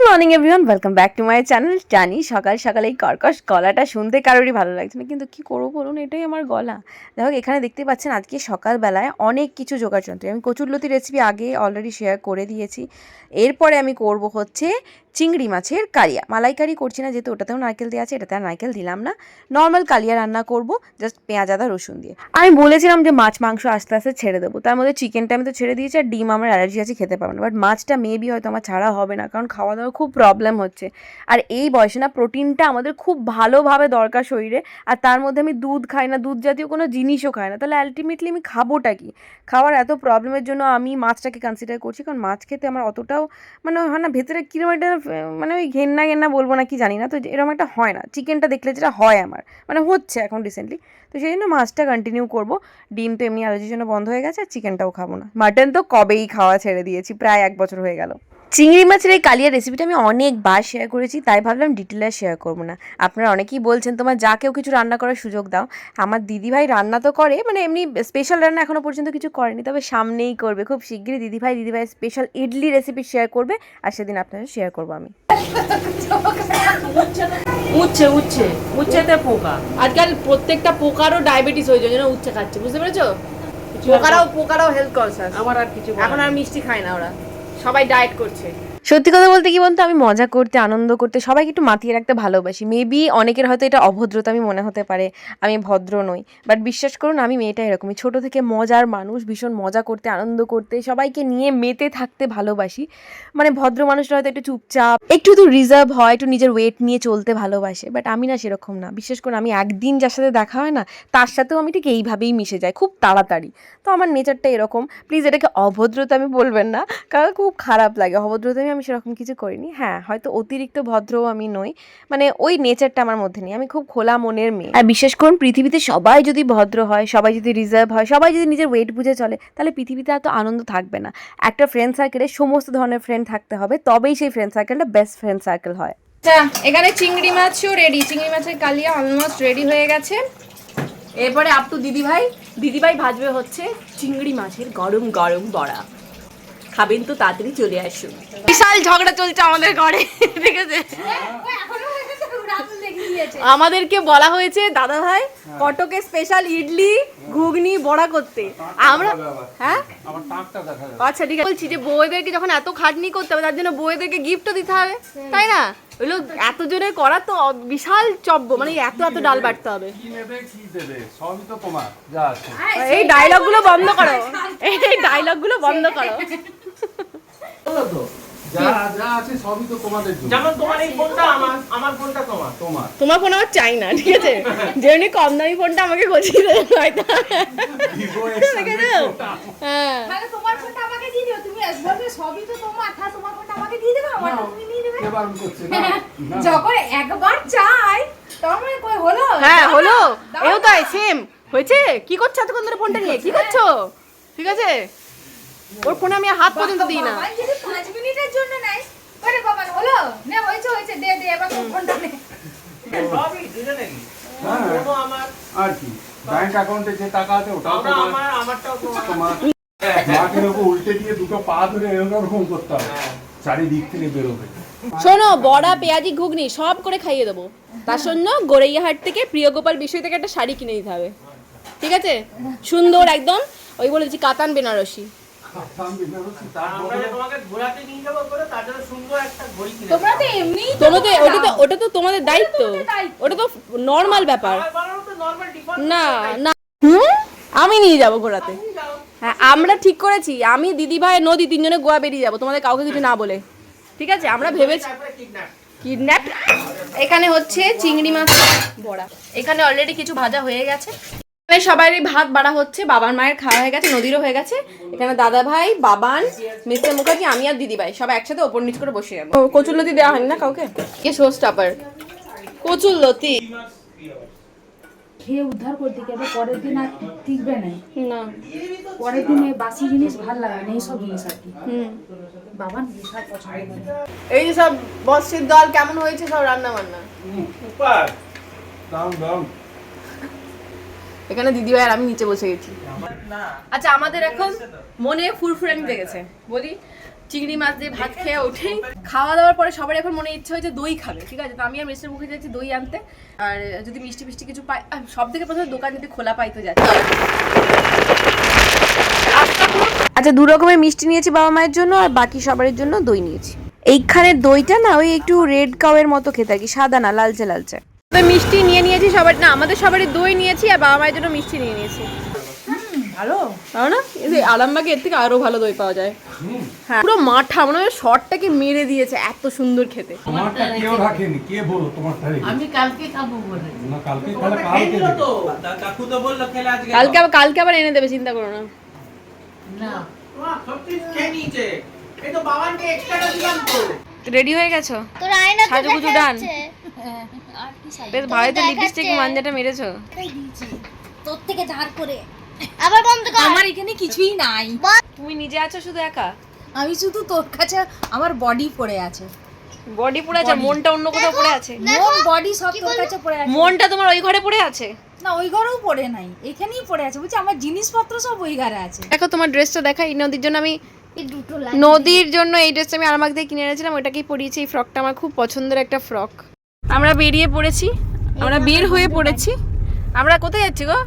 Morning everyone welcome back to my channel জানি সকাল সকালে এই কর্কশ গলাটা শুনতে কারোরই ভালো লাগছে না। কিন্তু কি করব বলুন? এটাই আমার গলা। দেখো এখানে দেখতে পাচ্ছেন আজকে সকালবেলায় অনেক কিছু জোগাড় যন্ত্র আমি কচুরলতি রেসিপি আগে অলরেডি শেয়ার করে দিয়েছি। এরপরে আমি করব হচ্ছে চিংড়ি মাছের কালিয়া। মালাইকারি করছি না, যেহেতু ওটাতেও নারকেল দেওয়া আছে, এটাতে আর নারকেল দিলাম না। নর্মাল কালিয়া রান্না করব জাস্ট পেঁয়াজ, আদা, রসুন দিয়ে। আমি বলেছিলাম যে মাছ, মাংস আস্তে আস্তে ছেড়ে দেবো। তার মধ্যে চিকেনটা আমি তো ছেড়ে দিয়েছি, আর ডিম আমার অ্যালার্জি আছে, খেতে পারব না। বাট মাছটা মেবি হয়তো আমার ছাড়া হবে না, কারণ খাওয়া দাওয়ার খুব প্রবলেম হচ্ছে। আর এই বয়সে না, প্রোটিনটা আমাদের খুব ভালোভাবে দরকার শরীরে, আর তার মধ্যে আমি দুধ খাই না, দুধ জাতীয় কোনো জিনিসও খাই না। তাহলে আলটিমেটলি আমি খাবোটা কি? খাওয়ার এত প্রবলেমের জন্য আমি মাছটাকে কনসিডার করছি, কারণ মাছ খেতে আমার অতটাও মানে হয় না, ভেতরে কীরকম একটা মানে ওই ঘেন্না ঘেন্না বলব না কি জানি না, তো এরকম একটা হয় না। চিকেনটা দেখলে যেটা হয় আমার মানে হচ্ছে এখন রিসেন্টলি তো সেই জন্য মাছটা কন্টিনিউ করব। ডিম তো এমনি অ্যালার্জির জন্য বন্ধ হয়ে গেছে, আর চিকেনটাও খাব না। মাটন তো কবেই খাওয়া ছেড়ে দিয়েছি, প্রায় এক বছর হয়ে গেল। চিংড়ি মাছের এই কালিয়া রেসিপিটা আমি অনেকবার শেয়ার করেছি তাই ভাবলাম ডিটেলে শেয়ার করব না। আপনারা অনেকেই বলছেন তোমার যা কেউ কিছু রান্না করার সুযোগ দাও। আমার দিদিভাই রান্না তো করে মানে এমনি স্পেশাল রান্না এখনও পর্যন্ত কিছু করেনি তবে সামনেই করবে। খুব শিগগিরই দিদিভাই দিদিভাই স্পেশাল ইডলি রেসিপি শেয়ার করবে আর সেদিন আপনাদের শেয়ার করব আমি। উচ্ছে উচ্ছে উচ্ছেতে পোকা। আজকাল প্রত্যেকটা পোকারও ডায়াবেটিস হয়ে যায় যেন উচ্ছে খাচ্ছে বুঝতে পেরেছ? পোকারাও পোকারাও হেলথ কনসাস আমার আর কিছু এখন আর মিষ্টি খায় না ওরা। সবাই ডায়েট করছে। সত্যি কথা বলতে কি বলতো? আমি মজা করতে, আনন্দ করতে সবাইকে একটু মাতিয়ে রাখতে ভালোবাসি। মেবি অনেকের হয়তো এটা অভদ্রতা, আমি মনে হতে পারে আমি ভদ্র নই। বাট বিশ্বাস করুন, আমি মেয়েটা এরকমই। ছোট থেকে মজার মানুষ, ভীষণ মজা করতে, আনন্দ করতে, সবাইকে নিয়ে মেতে থাকতে ভালোবাসি। মানে ভদ্র মানুষরা হয়তো একটু চুপচাপ, একটু তো রিজার্ভ হয়, একটু নিজের ওয়েট নিয়ে চলতে ভালোবাসে। বাট আমি না সেরকম না। বিশেষ করে আমি একদিন যার সাথে দেখা হয় না, তার সাথেও আমি ঠিক এইভাবেই মিশে যাই, খুব তাড়াতাড়ি। তো আমার নেচারটা এরকম। প্লিজ এটাকে অভদ্রতা আমি বলবেন না, কারণ খুব খারাপ লাগে। অভদ্রতা আমি সেরকম কিছু করিনি। হ্যাঁ হয়তো অতিরিক্ত ভদ্রও আমি নই। মানে ওই নেচারটা আমার মধ্যে নেই। আমি খুব খোলা মনের মেয়ে। আর বিশেষ করুন, পৃথিবীতে সবাই যদি ভদ্র হয়, সবাই যদি রিজার্ভ হয়, সবাই যদি নিজের ওয়েট বুঝে চলে, তাহলে পৃথিবীতে এত আনন্দ থাকবে না। একটা ফ্রেন্ড সার্কেলে সমস্ত ধরনের ফ্রেন্ড থাকতে হবে, তবেই সেই ফ্রেন্ড সার্কেলটা বেস্ট ফ্রেন্ড সার্কেল হয়। আচ্ছা এখানে চিংড়ি মাছও রেডি চিংড়ি মাছের কালিয়া অলমোস্ট রেডি হয়ে গেছে। এরপরে আপ টু দিদিভাই। দিদিভাই ভাজবে হচ্ছে চিংড়ি মাছের গরম গরম বড়া। খাবেন তো তাড়াতাড়ি চলে আসুন। বিশাল ঝগড়া চলছে আমাদের ঘরে ঠিক আছে? আমাদেরকে বলা হয়েছে দাদা ভাই কটকে স্পেশাল ইডলি ঘুগনি বড়া করতে। আমরা হ্যাঁ? আচ্ছা ঠিক আছে। বলছি যে বউদেরকে যখন এত খাটনি করতে হবে তার জন্য বউদেরকে গিফটও দিতে হবে তাই না? ওগুলো এত জনের করা তো বিশাল চব্য মানে এত এত ডাল বাটতে হবে। কি নেবে কি দেবে? সবই তো তোমার যা আছে। এই ডায়লগগুলো বন্ধ করো। এই ডায়লগগুলো বন্ধ করো। বলো তো। যা যা আছে সবই তো তোমাদের জন্য। যেমন তোমার এই ফোনটা আমার আমার ফোনটা তোমার। তোমার। তোমার ফোন আমার চাই না ঠিক আছে? যেমনি কম দামি ফোনটা আমাকে গছিয়ে হয়তো হ্যাঁ। তাহলে তোমার ফোনটা আমাকে দিয়ে দিও তুমি বলবে সবই তো তোমার। তা তোমার ফোনটা আমাকে দিয়ে দেবে আমারটা তুমি নিয়ে নেবে। কে বারণ করছে না না। যখন একবার চাই তখন মানে কই হলো? হ্যাঁ হলো। এও তাই সেম হয়েছে? কি করছ এতক্ষণ ধরে ফোনটা নিয়ে? কি করছ? ঠিক আছে? ওর ফোনে আমি হাত পর্যন্ত দিই না। যদি মিনিটের জন্য নাই বাবা হলো? নে হয়েছে হয়েছে দে দে এবার তোর ফোনটা নে। সবই দিলে নাকি? হ্যাঁ। আমার। আর কি? ব্যাংক অ্যাকাউন্টে যে টাকা আছে ওটাও আমরা আমার আমারটাও তোমার তোমার মাকে উল্টে দিয়ে দুটো পা ধরে এরকম করতে হবে। চারিদিক থেকে বেরোবে। শোনো বড়া পেঁয়াজি ঘুগনি সব করে খাইয়ে দেবো। তার জন্য গোড়াইয়াহাট থেকে প্রিয় গোপাল বিষয় থেকে একটা শাড়ি কিনে দিতে হবে। ঠিক আছে? সুন্দর একদম ওই বলেছি কাতান বেনারসি। ওটা তো তোমাদের দায়িত্ব। ওটা তো নর্মাল ব্যাপার। বানানো তো নর্মাল ডিফল্ট না না। হুম? আমি নিয়ে যাব ঘোরাতে হ্যাঁ আমরা ঠিক করেছি। আমি দিদি ভাই নদী তিনজনে গোয়া বেরিয়ে যাব। তোমাদের কাউকে কিছু না বলে। ঠিক আছে আমরা ভেবেছি কিডন্যাপ কিডন্যাপ এখানে হচ্ছে চিংড়ি মাছ। বড়া। এখানে অলরেডি কিছু ভাজা হয়ে গেছে। এখানে সবারই ভাত বাড়া হচ্ছে বাবার মায়ের খাওয়া হয়ে গেছে নদীরও হয়ে গেছে। এখানে দাদা ভাই বাবান মিস্টার মুখার্জি আমি আর দিদি ভাই সবাই একসাথে ওপর নিচ করে বসে যাব কচুর লতি দেওয়া হয়নি না কাউকে? কে শো স্টাপার কচুর লতি। খেয়ে উদ্ধার করতে গেলে পরের দিন আর টিকবে না। না। পরের দিনে বাসি জিনিস ভালো লাগে না এইসব জিনিস আর কি। বাবা বিশাল পছন্দ এই যে সব বস্তির দল কেমন হয়েছে সব রান্না বান্না সুপার। দাম দাম। এখানে দিদি ভাই আর আমি নিচে বসে গেছি। আচ্ছা আমাদের এখন মনে ফুরফুরানি জেগেছে বলি চিংড়ি মাছ দিয়ে ভাত খেয়ে উঠেই খাওয়া দাওয়ার পরে সবার এখন মনে ইচ্ছে হয়েছে দই খাবে ঠিক আছে? তো আমি আর মিস্টার মুখে যাচ্ছি দই আনতে। আর যদি মিষ্টি মিষ্টি কিছু পাই সব থেকে প্রথমে দোকান যদি খোলা পাই তো যাচ্ছি আচ্ছা দু রকমের মিষ্টি নিয়েছি বাবা মায়ের জন্য আর বাকি সবার জন্য দই নিয়েছি। এইখানের দইটা না ওই একটু রেড কাউয়ের মতো খেতে আর কি সাদা না লালচে লালচে। মিষ্টি নিয়ে নিয়েছি সবার না আমাদের সবারই দই নিয়েছি আর বাবা মায়ের জন্য মিষ্টি নিয়ে নিয়েছি। ভালো। তাও না? এই আরামবাগে এর থেকে আরও ভালো দই পাওয়া যায়। হ্যাঁ পুরো মাঠা মনে হয় শর্টটাকে মেরে দিয়েছে এত সুন্দর খেতে। তোমারটা কেউ রাখেনি? কে বলো তোমারটা আমি কালকে খাব বলে। না কালকে তাহলে কালকে তো। কাকু তো বলল খেলে আজকে কালকে আবার কালকে আবার এনে দেবে চিন্তা করো না। না। সত্যি খেয়ে নিয়েছে। এই তো বাবানকে এক্সট্রাটা দিলাম তো। রেডি হয়ে গেছো? তোর আয়না তো সাজুগুজু ডান। বেশ ভালোই তো লিপস্টিক মাঞ্জাটা মেরেছো। তোর থেকে ধার করে। আবার বন্ধ কর। আমার এখানে কিছুই নাই। তুমি নিজে আছো শুধু একা? আমি শুধু তোর কাছে আমার বডি পড়ে আছে। বডি পড়ে আছে মনটা অন্য কোথাও পড়ে আছে? মন বডি সব তোর কাছে পড়ে আছে। মনটা তোমার ওই ঘরে পড়ে আছে? না ওই ঘরেও পড়ে নাই। এখানেই পড়ে আছে। বুঝছি আমার জিনিসপত্র সব ওই ঘরে আছে। দেখো তোমার ড্রেসটা দেখা এই নদীর জন্য আমি নদীর জন্য এই ড্রেসটা আমি আরামাক দিয়ে কিনে এনেছিলাম ওটাকেই পরিয়েছি। এই ফ্রকটা আমার খুব পছন্দের একটা ফ্রক আমরা বেরিয়ে পড়েছি। আমরা বের হয়ে পড়েছি। আমরা কোথায় যাচ্ছি গো?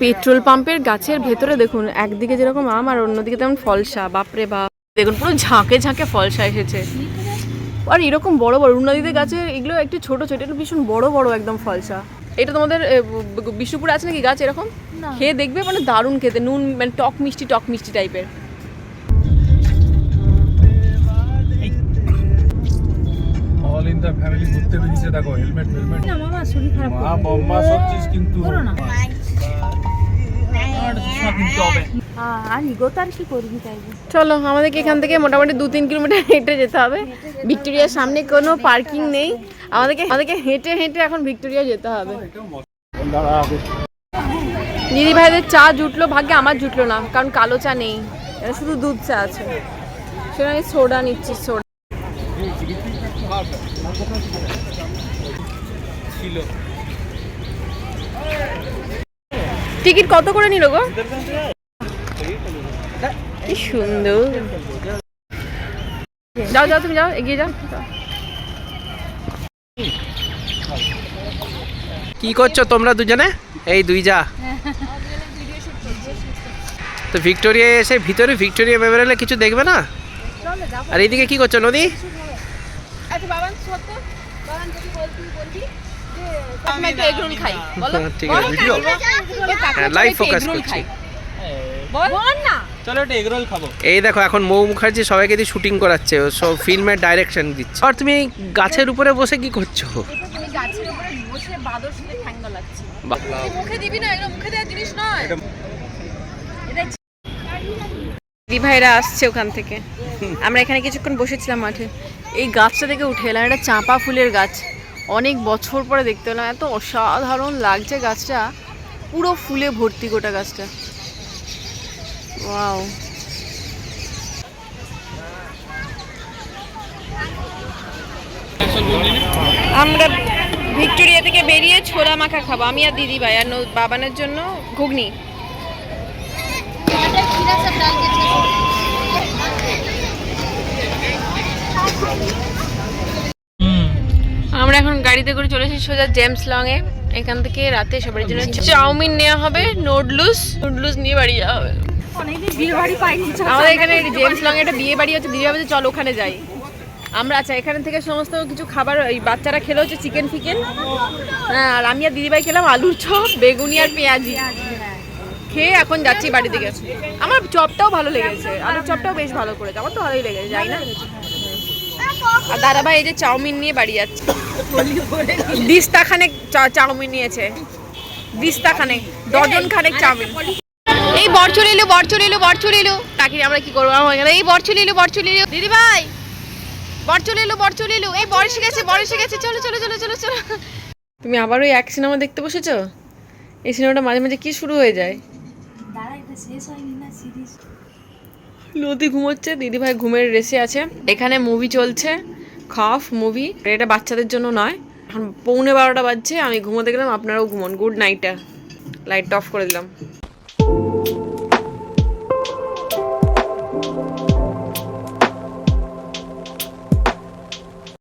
পেট্রোল পাম্পের গাছের ভেতরে দেখুন একদিকে যেরকম আম আর অন্যদিকে তেমন ফলসা। বাপরে বাপ। দেখুন পুরো ঝাঁকে ঝাঁকে ফলসা এসেছে। আর এরকম বড় বড় রুনাদিদের গাছে এগুলো একটু ছোট ছোট এটা ভীষণ বড় বড় একদম ফলসা। এটা তোমাদের বিষ্ণুপুরে আছে নাকি গাছ এরকম? খেয়ে দেখবে মানে দারুণ খেতে নুন মানে টক মিষ্টি টক মিষ্টি টাইপের অল ইন দা ফ্যামিলি ঘুরতে বেরিয়েছে দেখো হেলমেট হেলমেট আমার শরীর খারাপ মা বম্মাস হচ্ছিস কিন্তু আর ইগো কি করবি তাই চলো আমাদেরকে এখান থেকে মোটামুটি দু তিন কিলোমিটার হেঁটে যেতে হবে। ভিক্টোরিয়ার সামনে কোনো পার্কিং নেই। আমাদেরকে আমাদেরকে হেঁটে হেঁটে এখন ভিক্টোরিয়া যেতে হবে। দিদি ভাইদের চা জুটলো ভাগ্যে আমার জুটলো না কারণ কালো চা নেই। শুধু দুধ চা আছে। সেটা আমি সোডা নিচ্ছি সোডা। টিকিট কত করে নিল গো? কি সুন্দর। যাও যাও তুমি যাও এগিয়ে যাও। কি করছ তোমরা দুজনে? এই দুই যা। তো ভিক্টোরিয়া এসে ভিতরে ভিক্টোরিয়া মেমোরিয়ালে কিছু দেখবে না? আর এইদিকে কি করছ নদী? আচ্ছা বাবান সত্য বাবান যদি বলতি বলতি যে আমি একটু এগরোল খাই। বলো। ঠিক আছে ভিডিও হ্যাঁ লাইভ ফোকাস করছি। বল। বল না। এই দেখো এখন মৌ মুখার্জি সবাইকে দিয়ে শুটিং করাচ্ছে সব ফিল্মের ডাইরেকশন দিচ্ছে। আর তুমি গাছের উপরে বসে কি করছ? দিদি ভাইরা আসছে ওখান থেকে। আমরা এখানে কিছুক্ষণ বসেছিলাম মাঠে। এই গাছটা থেকে উঠে এলাম এটা চাঁপা ফুলের গাছ। অনেক বছর পরে দেখতে পেলাম, এত অসাধারণ লাগছে গাছটা। পুরো ফুলে ভর্তি গোটা গাছটা। ওয়াও। আমরা ভিক্টোরিয়া থেকে বেরিয়ে ছোলা মাখা খাব। আমি আর দিদি ভাই আর বাবানের জন্য ঘুগনি। গাড়িতে করে চলে এসেছি সোজা জেমস লং এ এখান থেকে রাতে সবার জন্য চাউমিন নেওয়া হবে নুডলস নুডলস নিয়ে বাড়ি যাওয়া হবে। আমাদের এখানে জেমস লং একটা বিয়ে বাড়ি আছে দিদি ভাবে যে চল ওখানে যাই। আমরা আচ্ছা এখান থেকে সমস্ত কিছু খাবার ওই বাচ্চারা খেলো হচ্ছে চিকেন ফিকেন। হ্যাঁ আর আমি আর দিদিভাই খেলাম আলুর চপ বেগুনি আর পেঁয়াজি। খেয়ে এখন যাচ্ছি বাড়ি থেকে আমার চপটাও ভালো লেগেছে আলুর চপটাও বেশ ভালো করেছে আমার তো ভালোই লেগেছে যাই না। আর দাদাভাই এই যে চাউমিন নিয়ে বাড়ি যাচ্ছে। দিস্তা খানেক চাউমিন নিয়েছে। দিস্তা খানেক ডজন খানেক চাউমিন। এই বর চলে এলো বর চলে এলো বর চলে এলো তাকে আমরা কি করব? আমার এই বর চলে এলো বর চলে এলো দিদি ভাই বর চলে এলো বর চলে এলো এই বর এসে গেছে বর এসে গেছে চলো চলো চলো চলো চলো। তুমি আবার ওই এক সিনেমা দেখতে বসেছো? এই সিনেমাটা মাঝে মাঝে কি শুরু হয়ে যায়? নদী ঘুমোচ্ছে দিদি ভাই ঘুমের রেসে আছে। এখানে মুভি চলছে। খাফ মুভি এটা বাচ্চাদের জন্য নয়। এখন পৌনে বারোটা বাজছে, আমি ঘুমোতে গেলাম, আপনারাও ঘুমোন। গুড নাইটটা লাইটটা অফ করে দিলাম।